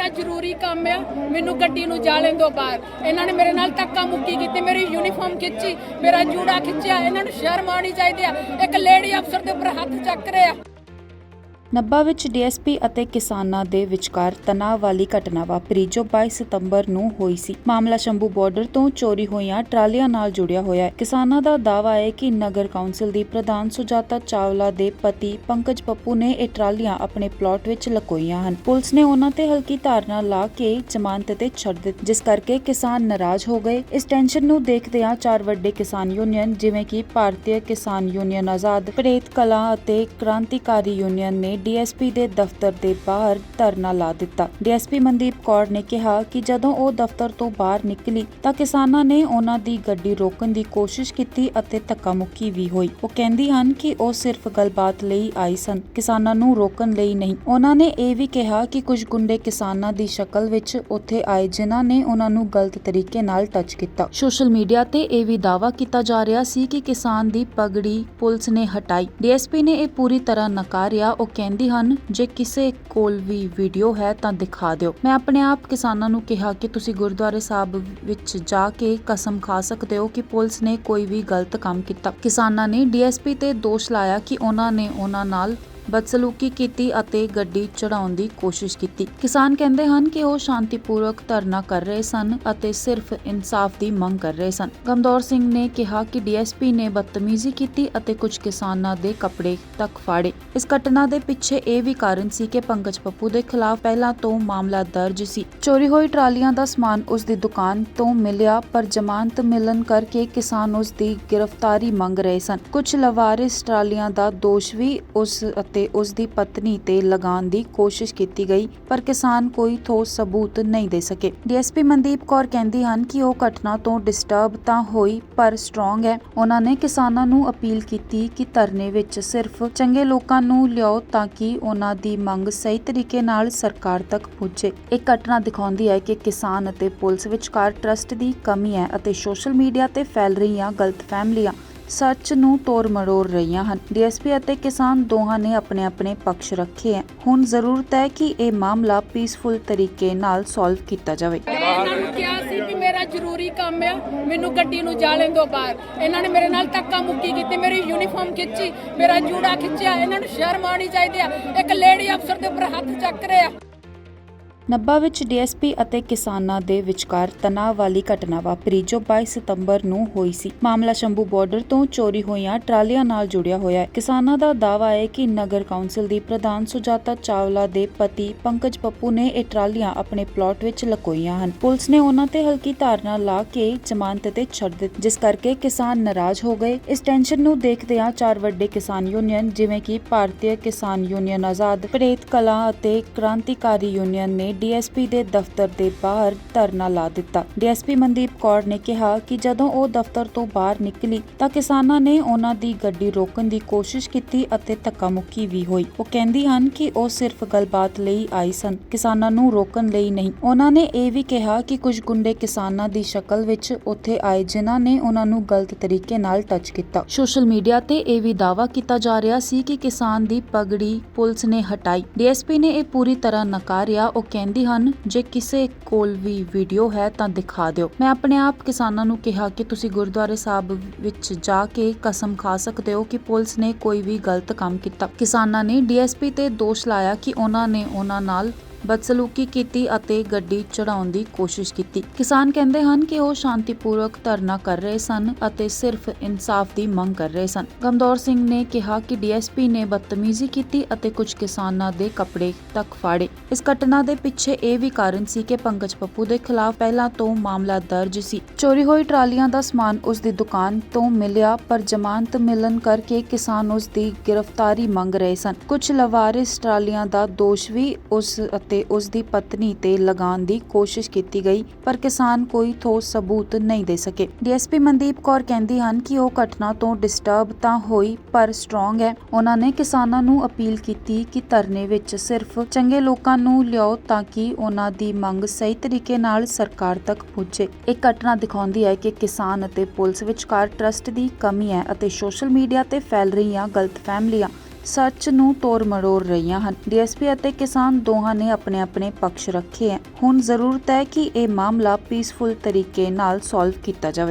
ਮੇਰਾ ਜ਼ਰੂਰੀ ਕੰਮ ਆ। ਮੈਨੂੰ ਗੱਡੀ ਨੂੰ ਜਾ ਲੈਣ ਦਿਓ ਬਾਹਰ। ਇਹਨਾਂ ਨੇ ਮੇਰੇ ਨਾਲ ਧੱਕਾ ਮੁੱਕੀ ਕੀਤੀ, ਮੇਰੀ ਯੂਨੀਫਾਰਮ ਖਿੱਚੀ, ਮੇਰਾ ਜੂੜਾ ਖਿੱਚਿਆ। ਇਹਨਾਂ ਨੂੰ ਸ਼ਰਮ ਆਉਣੀ ਚਾਹੀਦੀ ਆ। ਇੱਕ ਲੇਡੀ ਅਫਸਰ ਦੇ ਉੱਪਰ ਹੱਥ ਚੱਕ ਰਿਹਾ। ਨੱਬਾ ਵਿੱਚ ਡੀਐਸਪੀ ਅਤੇ ਕਿਸਾਨਾਂ ਦੇ ਵਿਚਕਾਰ ਤਣਾਅ ਵਾਲੀ ਘਟਨਾ ਵਾਪਰੀ ਜੋ 22 ਸਤੰਬਰ ਨੂੰ ਹੋਈ ਸੀ। ਮਾਮਲਾ ਸ਼ੰਭੂ ਬਾਰਡਰ ਤੋਂ ਚੋਰੀ ਹੋਈਆਂ ਟਰਾਲੀਆਂ ਨਾਲ ਜੁੜਿਆ ਹੋਇਆ ਹੈ। ਕਿਸਾਨਾਂ ਦਾ ਦਾਅਵਾ ਹੈ ਕਿ ਨਗਰ ਕੌਂਸਲ ਦੀ ਪ੍ਰਧਾਨ ਸੁਜਾਤਾ ਚਾਵਲਾ ਦੇ ਪਤੀ ਪੰਕਜ ਪੱਪੂ ਨੇ ਇਹ ਟਰਾਲੀਆਂ ਆਪਣੇ ਪਲਾਟ ਵਿੱਚ ਲਕੋਈਆਂ ਹਨ। ਪੁਲਿਸ ਨੇ ਉਹਨਾਂ ਤੇ ਹਲਕੀ ਧਾਰਨਾ ਲਾ ਕੇ ਜ਼ਮਾਨਤ ਤੇ ਛੱਡ ਦਿੱਤੀ, ਜਿਸ ਕਰਕੇ ਕਿਸਾਨ ਨਾਰਾਜ਼ ਹੋ ਗਏ। ਇਸ ਟੈਨਸ਼ਨ ਨੂੰ ਦੇਖਦਿਆਂ ਚਾਰ ਵੱਡੇ ਕਿਸਾਨ ਯੂਨੀਅਨ ਜਿਵੇਂ ਕਿ ਭਾਰਤੀ ਕਿਸਾਨ ਯੂਨੀਅਨ ਆਜ਼ਾਦ, ਪ੍ਰੇਤ ਕਲਾ ਅਤੇ ਕ੍ਰਾਂਤੀਕਾਰੀ ਯੂਨੀਅਨ ਨੇ ਡੀਐਸਪੀ ਦੇ ਦਫ਼ਤਰ ਦੇ ਬਾਹਰ ਧਰਨਾ ਲਾ ਦਿੱਤਾ। ਡੀਐਸਪੀ ਮਨਦੀਪ ਕੌਰ ਨੇ ਕਿਹਾ ਕਿ ਜਦੋਂ ਉਹ ਦਫ਼ਤਰ ਤੋਂ ਬਾਹਰ ਨਿਕਲੀ ਤਾਂ ਕਿਸਾਨਾਂ ਨੇ ਉਹਨਾਂ ਦੀ ਗੱਡੀ ਰੋਕਣ ਦੀ ਕੋਸ਼ਿਸ਼ ਕੀਤੀ ਅਤੇ ਧੱਕਾਮੁੱਕੀ ਵੀ ਹੋਈ। ਉਹ ਕਹਿੰਦੀ ਹਨ ਕਿ ਉਹ ਸਿਰਫ ਗੱਲਬਾਤ ਲਈ ਆਈ ਸਨ, ਕਿਸਾਨਾਂ ਨੂੰ ਰੋਕਣ ਲਈ ਨਹੀਂ। ਉਹਨਾਂ ਨੇ ਇਹ ਵੀ ਕਿਹਾ ਕਿ ਕੁਝ ਗੁੰਡੇ ਕਿਸਾਨਾਂ ਦੀ ਸ਼ਕਲ ਵਿੱਚ ਉੱਥੇ ਆਏ ਜਿਨ੍ਹਾਂ ਨੇ ਉਹਨਾਂ ਨੂੰ ਗਲਤ ਤਰੀਕੇ ਨਾਲ ਟੱਚ ਕੀਤਾ। ਸੋਸ਼ਲ ਮੀਡੀਆ ਤੇ ਇਹ ਵੀ ਦਾਅਵਾ ਕੀਤਾ ਜਾ ਰਿਹਾ ਸੀ ਕਿ ਕਿਸਾਨ ਦੀ ਪਗੜੀ ਪੁਲਿਸ ਨੇ ਹਟਾਈ। ਡੀਐਸਪੀ ਨੇ ਇਹ ਪੂਰੀ ਤਰ੍ਹਾਂ ਨਕਾਰਿਆ। ਉਹ ਕਹਿੰਦੀ ਹਨ, ਜੇ ਕਿਸੇ ਕੋਲ ਵੀ ਵੀਡੀਓ ਹੈ ਤਾਂ ਦਿਖਾ ਦਿਓ। ਮੈਂ ਆਪਣੇ ਆਪ ਕਿਸਾਨਾਂ ਨੂੰ ਕਿਹਾ ਕਿ ਤੁਸੀਂ ਗੁਰਦੁਆਰੇ ਸਾਹਿਬ ਵਿੱਚ ਜਾ ਕੇ ਕਸਮ ਖਾ ਸਕਦੇ ਹੋ ਕਿ ਪੁਲਿਸ ਨੇ ਕੋਈ ਵੀ ਗਲਤ ਕੰਮ ਕੀਤਾ। ਕਿਸਾਨਾਂ ਨੇ ਡੀਐਸਪੀ ਤੇ ਦੋਸ਼ ਲਾਇਆ ਕਿ ਉਹਨਾਂ ਨੇ ਉਹਨਾਂ ਨਾਲ ਬਦਸਲੂਕੀ ਕੀਤੀ ਅਤੇ ਗੱਡੀ ਚੜਾਉਣ ਦੀ ਕੋਸ਼ਿਸ਼ ਕੀਤੀ। ਕਿਸਾਨ ਕਹਿੰਦੇ ਹਨ ਕਿ ਉਹ ਸ਼ਾਂਤੀਪੂਰਵਕ ਧਰਨਾ ਕਰ ਰਹੇ ਸਨ ਅਤੇ ਸਿਰਫ ਇਨਸਾਫ ਦੀ ਮੰਗ ਕਰ ਰਹੇ ਸਨ। ਗਮਦੌਰ ਸਿੰਘ ਨੇ ਕਿਹਾ ਕਿ ਡੀਐਸਪੀ ਨੇ ਬਦਤਮੀਜ਼ੀ ਕੀਤੀ ਅਤੇ ਕੁਝ ਕਿਸਾਨਾਂ ਦੇ ਕੱਪੜੇ ਤੱਕ ਫਾੜੇ। ਇਸ ਘਟਨਾ ਦੇ ਪਿੱਛੇ ਇਹ ਵੀ ਕਾਰਨ ਸੀ ਕਿ ਪੰਕਜ ਪੱਪੂ ਦੇ ਖਿਲਾਫ ਪਹਿਲਾਂ ਤੋਂ ਮਾਮਲਾ ਦਰਜ ਸੀ। ਚੋਰੀ ਹੋਈ ਟਰਾਲੀਆਂ ਦਾ ਸਮਾਨ ਉਸ ਦੀ ਦੁਕਾਨ ਤੋਂ ਮਿਲਿਆ, ਪਰ ਜ਼ਮਾਨਤ ਮਿਲਣ ਕਰਕੇ ਕਿਸਾਨ ਉਸ ਦੀ ਗ੍ਰਿਫਤਾਰੀ ਮੰਗ ਰਹੇ ਸਨ। ਕੁਝ ਲਵਾਰਿਸ ਟਰਾਲੀਆਂ ਦਾ ਦੋਸ਼ ਵੀ ਉਸ ਅਤੇ ਉਸ ਦੀ ਪਤਨੀ ਤੇ ਲਗਾਉਣ ਦੀ ਕੋਸ਼ਿਸ਼ ਕੀਤੀ ਗਈ, ਪਰ ਕਿਸਾਨ ਕੋਈ ਠੋਸ ਸਬੂਤ ਨਹੀਂ ਦੇ ਸਕੇ। ਡੀਐਸਪੀ ਮਨਦੀਪ ਕੌਰ ਕਹਿੰਦੀ ਹਨ ਕਿ ਉਹ ਘਟਨਾ ਤੋਂ ਡਿਸਟਰਬ ਤਾਂ ਹੋਈ, ਪਰ ਸਟਰੋਂਗ ਹੈ। ਉਹਨਾਂ ਨੇ ਕਿਸਾਨਾਂ ਨੂੰ ਅਪੀਲ ਕੀਤੀ ਕਿ ਧਰਨੇ ਵਿੱਚ ਸਿਰਫ ਚੰਗੇ ਲੋਕਾਂ ਨੂੰ ਲਿਆਓ ਤਾਂ ਕਿ ਉਹਨਾਂ ਦੀ ਮੰਗ ਸਹੀ ਤਰੀਕੇ ਨਾਲ ਸਰਕਾਰ ਤੱਕ ਪਹੁੰਚੇ ਇਹ ਘਟਨਾ ਦਿਖਾਉਂਦੀ ਹੈ ਕਿ ਕਿਸਾਨ ਅਤੇ ਪੁਲਿਸ ਵਿਚਕਾਰ ਟਰਸਟ ਦੀ ਕਮੀ ਹੈ ਅਤੇ ਸੋਸ਼ਲ ਮੀਡੀਆ ਤੇ ਫੈਲ ਰਹੀਆਂ ਗਲਤ ਗਲਤਫਹਿਮੀਆਂ ਸੱਚ ਨੂੰ ਤੋੜ ਮਰੋੜ ਰਹੀਆਂ ਹਨ। ਡੀਐਸਪੀ ਅਤੇ ਕਿਸਾਨ ਦੋਹਾਂ ਨੇ ਆਪਣੇ ਆਪਣੇ ਪੱਖ ਰੱਖੇ ਹੈ। ਹੁਣ ਜ਼ਰੂਰਤ ਹੈ ਕਿ ਇਹ ਮਾਮਲਾ ਪੀਸਫੁਲ ਤਰੀਕੇ ਨਾਲ ਸੋਲਵ ਕੀਤਾ ਜਾਵੇ। ਮੇਰਾ ਜ਼ਰੂਰੀ ਕੰਮ ਆ, ਮੈਨੂੰ ਗੱਡੀ ਨੂੰ ਜਾ ਲੈਣ ਦਿਓ ਬਾਹਰ। ਇਹਨਾਂ ਨੇ ਮੇਰੇ ਨਾਲ ਧੱਕਾ ਮੁੱਕੀ ਕੀਤੀ, ਮੇਰੀ ਯੂਨੀਫਾਰਮ ਖਿੱਚੀ, ਮੇਰਾ ਜੂੜਾ ਖਿੱਚਿਆ, ਇਹਨਾਂ ਨੂੰ ਸ਼ਰਮ ਆਉਣੀ ਚਾਹੀਦੀ ਆ। ਇੱਕ ਲੇਡੀ ਅਫਸਰ ਦੇ ਉੱਪਰ ਹੱਥ ਚੱਕ ਰਹੇ। ਨੱਬਾ ਵਿੱਚ ਡੀਐਸਪੀ ਅਤੇ ਕਿਸਾਨਾਂ ਦੇ ਵਿਚਕਾਰ ਤਣਾਅ ਵਾਲੀ ਘਟਨਾ ਵਾਪਰੀ, ਜੋ 22 ਸਤੰਬਰ ਨੂੰ ਹੋਈ ਸੀ। ਮਾਮਲਾ ਸ਼ੰਭੂ ਬਾਰਡਰ ਤੋਂ ਚੋਰੀ ਹੋਈਆਂ ਟਰਾਲੀਆਂ ਨਾਲ ਜੁੜਿਆ ਹੋਇਆ ਹੈ। ਕਿਸਾਨਾਂ ਦਾ ਦਾਅਵਾ ਹੈ ਕਿ ਨਗਰ ਕੌਂਸਲ ਦੀ ਪ੍ਰਧਾਨ ਸੁਜਾਤਾ ਚਾਵਲਾ ਦੇ ਪਤੀ ਪੰਕਜ ਪੱਪੂ ਨੇ ਇਹ ਟਰਾਲੀਆਂ ਆਪਣੇ ਪਲਾਟ ਵਿੱਚ ਲਕੋਈਆਂ ਹਨ। ਪੁਲਿਸ ਨੇ ਉਹਨਾਂ ਤੇ ਹਲਕੀ ਧਾਰਨਾ ਲਾ ਕੇ ਜ਼ਮਾਨਤ ਤੇ ਛੱਡ ਦਿੱਤੀ, ਜਿਸ ਕਰਕੇ ਕਿਸਾਨ ਨਾਰਾਜ਼ ਹੋ ਗਏ। ਇਸ ਟੈਨਸ਼ਨ ਨੂੰ ਦੇਖਦਿਆਂ ਚਾਰ ਵੱਡੇ ਕਿਸਾਨ ਯੂਨੀਅਨ ਜਿਵੇਂ ਕਿ ਭਾਰਤੀ ਕਿਸਾਨ ਯੂਨੀਅਨ ਆਜ਼ਾਦ, ਪ੍ਰੇਤ ਕਲਾ ਅਤੇ ਕ੍ਰਾਂਤੀਕਾਰੀ ਯੂਨੀਅਨ ਨੇ ਡੀਐਸਪੀ ਦੇ ਦਫ਼ਤਰ ਦੇ ਬਾਹਰ ਧਰਨਾ ਲਾ ਦਿੱਤਾ। ਡੀਐਸਪੀ ਮਨਦੀਪ ਕੌਰ ਨੇ ਕਿਹਾ ਕਿ ਜਦੋਂ ਉਹ ਦਫ਼ਤਰ ਤੋਂ ਬਾਹਰ ਨਿਕਲੀ ਤਾਂ ਕਿਸਾਨਾਂ ਨੇ ਉਹਨਾਂ ਦੀ ਗੱਡੀ ਰੋਕਣ ਦੀ ਕੋਸ਼ਿਸ਼ ਕੀਤੀ ਅਤੇ ਧੱਕਾਮੁੱਕੀ ਵੀ ਹੋਈ। ਉਹ ਕਹਿੰਦੀ ਹਨ ਕਿ ਉਹ ਸਿਰਫ ਗੱਲਬਾਤ ਲਈ ਆਈ ਸਨ, ਕਿਸਾਨਾਂ ਨੂੰ ਰੋਕਣ ਲਈ ਨਹੀਂ। ਉਹਨਾਂ ਨੇ ਇਹ ਵੀ ਕਿਹਾ ਕਿ ਕੁਝ ਗੁੰਡੇ ਕਿਸਾਨਾਂ ਦੀ ਸ਼ਕਲ ਵਿੱਚ ਉੱਥੇ ਆਏ ਜਿਨ੍ਹਾਂ ਨੇ ਉਹਨਾਂ ਨੂੰ ਗਲਤ ਤਰੀਕੇ ਨਾਲ ਟੱਚ ਕੀਤਾ। ਸੋਸ਼ਲ ਮੀਡੀਆ ਤੇ ਇਹ ਵੀ ਦਾਅਵਾ ਕੀਤਾ ਜਾ ਰਿਹਾ ਸੀ ਕਿ ਕਿਸਾਨ ਦੀ ਪਗੜੀ ਪੁਲਿਸ ਨੇ ਹਟਾਈ। ਡੀਐਸਪੀ ਨੇ ਇਹ ਪੂਰੀ ਤਰ੍ਹਾਂ ਨਕਾਰਿਆ। ਉਹ ਕਹਿੰਦੀ ਹਨ, ਜੇ ਕਿਸੇ ਕੋਲ ਵੀ ਵੀਡੀਓ ਹੈ ਤਾਂ ਦਿਖਾ ਦਿਓ। ਮੈਂ ਆਪਣੇ ਆਪ ਕਿਸਾਨਾਂ ਨੂੰ ਕਿਹਾ ਕਿ ਤੁਸੀਂ ਗੁਰਦੁਆਰੇ ਸਾਹਿਬ ਵਿੱਚ ਜਾ ਕੇ ਕਸਮ ਖਾ ਸਕਦੇ ਹੋ ਕਿ ਪੁਲਿਸ ਨੇ ਕੋਈ ਵੀ ਗਲਤ ਕੰਮ ਕੀਤਾ। ਕਿਸਾਨਾਂ ਨੇ ਡੀਐਸਪੀ ਤੇ ਦੋਸ਼ ਲਾਇਆ ਕਿ ਉਹਨਾਂ ਨੇ ਉਹਨਾਂ ਨਾਲ ਬਦਸਲੂਕੀ ਕੀਤੀ ਅਤੇ ਗੱਡੀ ਚੜਾਉਣ ਦੀ ਕੋਸ਼ਿਸ਼ ਕੀਤੀ। ਕਿਸਾਨ ਕਹਿੰਦੇ ਹਨ ਕਿ ਉਹ ਸ਼ਾਂਤੀਪੂਰਵਕ ਧਰਨਾ ਕਰ ਰਹੇ ਸਨ ਅਤੇ ਸਿਰਫ ਇਨਸਾਫ ਦੀ ਮੰਗ ਕਰ ਰਹੇ ਸਨ। ਗਮਦੌਰ ਸਿੰਘ ਨੇ ਕਿਹਾ ਕਿ ਡੀਐਸਪੀ ਨੇ ਬਦਤਮੀਜ਼ੀ ਕੀਤੀ ਅਤੇ ਕੁਝ ਕਿਸਾਨਾਂ ਦੇ ਕੱਪੜੇ ਤੱਕ ਫਾੜੇ। ਇਸ ਘਟਨਾ ਦੇ ਪਿੱਛੇ ਇਹ ਵੀ ਕਾਰਨ ਸੀ ਕਿ ਪੰਕਜ ਪੱਪੂ ਦੇ ਖਿਲਾਫ ਪਹਿਲਾਂ ਤੋਂ ਮਾਮਲਾ ਦਰਜ ਸੀ। ਚੋਰੀ ਹੋਈ ਟਰਾਲੀਆਂ ਦਾ ਸਮਾਨ ਉਸ ਦੀ ਦੁਕਾਨ ਤੋਂ ਮਿਲਿਆ, ਪਰ ਜ਼ਮਾਨਤ ਮਿਲਣ ਕਰਕੇ ਕਿਸਾਨ ਉਸ ਦੀ ਗ੍ਰਿਫਤਾਰੀ ਮੰਗ ਰਹੇ ਸਨ। ਕੁਝ ਲਵਾਰਿਸ ਟਰਾਲੀਆਂ ਦਾ ਦੋਸ਼ ਵੀ ਉਸ ਅਤੇ ਉਸ ਦੀ ਪਤਨੀ ਤੇ ਲਗਾਉਣ ਦੀ ਕੋਸ਼ਿਸ਼ ਕੀਤੀ ਗਈ, ਪਰ ਕਿਸਾਨ ਕੋਈ ਠੋਸ ਸਬੂਤ ਨਹੀਂ ਦੇ ਸਕੇ। ਡੀਐਸਪੀ ਮਨਦੀਪ ਕੌਰ ਕਹਿੰਦੀ ਹਨ ਕਿ ਉਹ ਘਟਨਾ ਤੋਂ ਡਿਸਟਰਬ ਤਾਂ ਹੋਈ, ਪਰ ਸਟਰੋਂਗ ਹੈ। ਉਹਨਾਂ ਨੇ ਕਿਸਾਨਾਂ ਨੂੰ ਅਪੀਲ ਕੀਤੀ ਕਿ ਧਰਨੇ ਵਿੱਚ ਸਿਰਫ ਚੰਗੇ ਲੋਕਾਂ ਨੂੰ ਲਿਆਓ ਤਾਂ ਕਿ ਉਹਨਾਂ ਦੀ ਮੰਗ ਸਹੀ ਤਰੀਕੇ ਨਾਲ ਸਰਕਾਰ ਤੱਕ ਪਹੁੰਚੇ ਇਹ ਘਟਨਾ ਦਿਖਾਉਂਦੀ ਹੈ ਕਿ ਕਿਸਾਨ ਅਤੇ ਪੁਲਿਸ ਵਿਚਕਾਰ ਟਰਸਟ ਦੀ ਕਮੀ ਹੈ ਅਤੇ ਸੋਸ਼ਲ ਮੀਡੀਆ ਤੇ ਫੈਲ ਰਹੀਆਂ ਗਲਤ ਗਲਤਫਹਿਮੀਆਂ ਸੱਚ ਨੂੰ ਤੋੜ ਮਰੋੜ ਰਹੀਆਂ ਹਨ। ਡੀਐਸਪੀ ਅਤੇ ਕਿਸਾਨ ਦੋਹਾਂ ਨੇ ਆਪਣੇ ਆਪਣੇ ਪੱਖ ਰੱਖੇ ਹੈ। ਹੁਣ ਜ਼ਰੂਰਤ ਹੈ ਕਿ ਇਹ ਮਾਮਲਾ ਪੀਸਫੁਲ ਤਰੀਕੇ ਨਾਲ ਸੋਲਵ ਕੀਤਾ ਜਾਵੇ।